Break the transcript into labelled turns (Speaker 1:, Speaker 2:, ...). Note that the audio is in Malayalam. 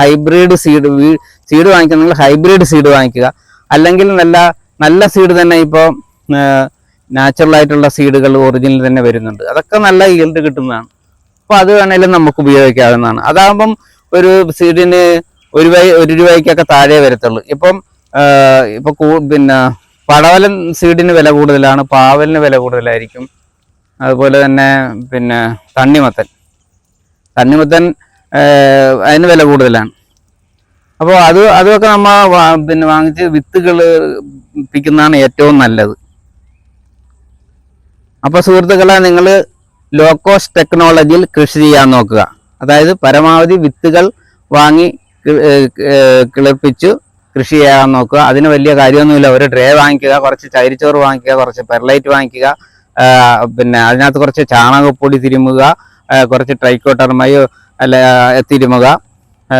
Speaker 1: ഹൈബ്രിഡ് സീഡ് സീഡ് വാങ്ങിക്കുന്നെങ്കിൽ ഹൈബ്രിഡ് സീഡ് വാങ്ങിക്കുക. അല്ലെങ്കിൽ നല്ല നല്ല സീഡ് തന്നെ ഇപ്പോൾ നാച്ചുറൽ ആയിട്ടുള്ള സീഡുകൾ ഒറിജിനൽ തന്നെ വരുന്നുണ്ട്. അതൊക്കെ നല്ല ഈൽഡ് കിട്ടുന്നതാണ്. അപ്പോൾ അത് വേണേലും നമുക്ക് ഉപയോഗിക്കാവുന്നതാണ്. അതാകുമ്പം ഒരു സീഡിന് ഒരു രൂപ ഒരു രൂപയ്ക്കൊക്കെ താഴെ വരത്തുള്ളൂ. ഇപ്പം ആ, ഇപ്പൊ കൂ- പിന്നെ പടവലൻ സീഡിന് വില കൂടുതലാണ് പാവലിന് വില കൂടുതലായിരിക്കും. അതുപോലെ തന്നെ പിന്നെ തണ്ണിമത്തൻ. തണ്ണിമത്തൻ അതിന് വില കൂടുതലാണ്. അപ്പോൾ അത് അതൊക്കെ നമ്മൾ പിന്നെ വാങ്ങിച്ച് വിത്തുകൾ പിക്കുന്നതാണ് ഏറ്റവും നല്ലത്. അപ്പോൾ സുഹൃത്തുക്കളെ നിങ്ങൾ ലോ കോസ്റ്റ് ടെക്നോളജിയിൽ കൃഷി ചെയ്യാൻ നോക്കുക. അതായത് പരമാവധി വിത്തുകൾ വാങ്ങി കിളിപ്പിച്ചു കൃഷി ചെയ്യാൻ നോക്കുക. അതിന് വലിയ കാര്യമൊന്നുമില്ല. ഒരു ട്രേ വാങ്ങിക്കുക കുറച്ച് ചൈരിച്ചോറ് വാങ്ങിക്കുക കുറച്ച് പെർലൈറ്റ് വാങ്ങിക്കുക പിന്നെ അതിനകത്ത് കുറച്ച് ചാണകപ്പൊടി തിരുമുക കുറച്ച് ട്രൈക്കോട്ടർമയോ അല്ല തിരുമുക ആ,